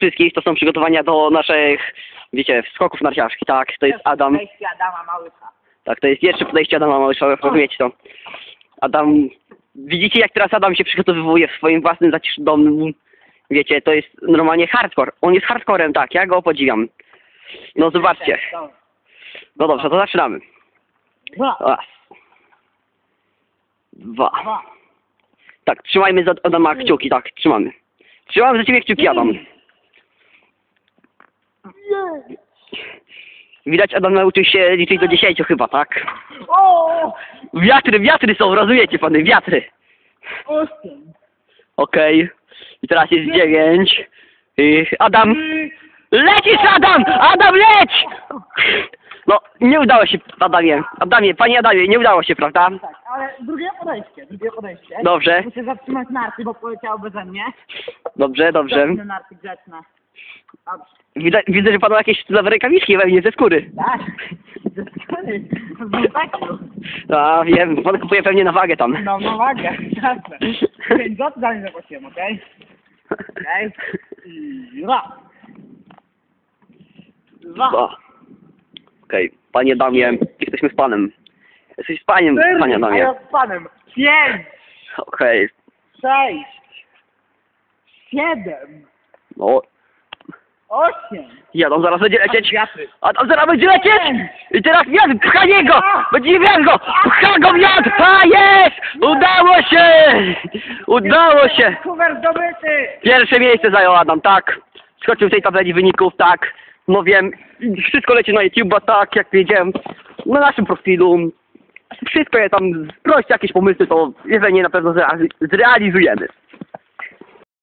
wszystkich. To są przygotowania do naszych, wiecie, skoków narciarskich, tak? To jest Adam. Wejście Adama Małysza. Tak, to jest pierwsze podejście Adama Małysza, rozumiecie to. Adam, widzicie jak teraz Adam się przygotowywuje w swoim własnym zaciszu domu. Wiecie, to jest normalnie hardcore. On jest hardcorem, tak, ja go podziwiam. No zobaczcie. No dobrze, to zaczynamy. Dwa. Raz. Dwa. Dwa. Tak, trzymajmy za Adama kciuki, tak, trzymamy. Trzymamy za ciebie kciuki, Adam. Widać, Adam nauczył się liczyć do 10 chyba, tak? O! Wiatry, wiatry są, rozumiecie pany, wiatry. Osiem. Okej. I teraz jest 9. I Adam. Lecisz, Adam! Adam, leć! No, nie udało się, Adamie. Adamie, panie Adamie, nie udało się, prawda? Tak, ale drugie podejście, drugie podejście. Dobrze, Muszę zatrzymać narty, bo poleciało beze mnie. dobrze, dobrze. Zacznę narty grzeczne. Widzę, widzę że panu jakieś cudzowe rękawiczki we mnie ze skóry. Tak. Ze skóry. Z bumpeku. A, wiem, pan kupuje pewnie na wagę tam. No, na wagę. Jasne. Pięć złotych za nie zapłaciłem, okej? Okej? Raz. Dwa. Dwa. Okej, panie Damie, jesteśmy z panem. Jesteś z paniem, Cztery. panie A Damie. ja z panem. Pięć. Okej, Sześć. Siedem. no, Osiem. jadą, zaraz będzie lecieć. A tam zaraz będzie lecieć! I teraz wiatr, pchanie go! Będzie wiatr go! Pcha go wiatr! A jest! Udało się! Udało się! Kuwer zdobyty. Pierwsze miejsce zajął Adam, tak. Skoczył w tej tabeli wyników, tak. No wiem, wszystko leci na YouTube, tak, jak wiedziałem, na naszym profilu. Wszystko je tam, proście jakieś pomysły, to jeżeli na pewno zreali- zrealizujemy.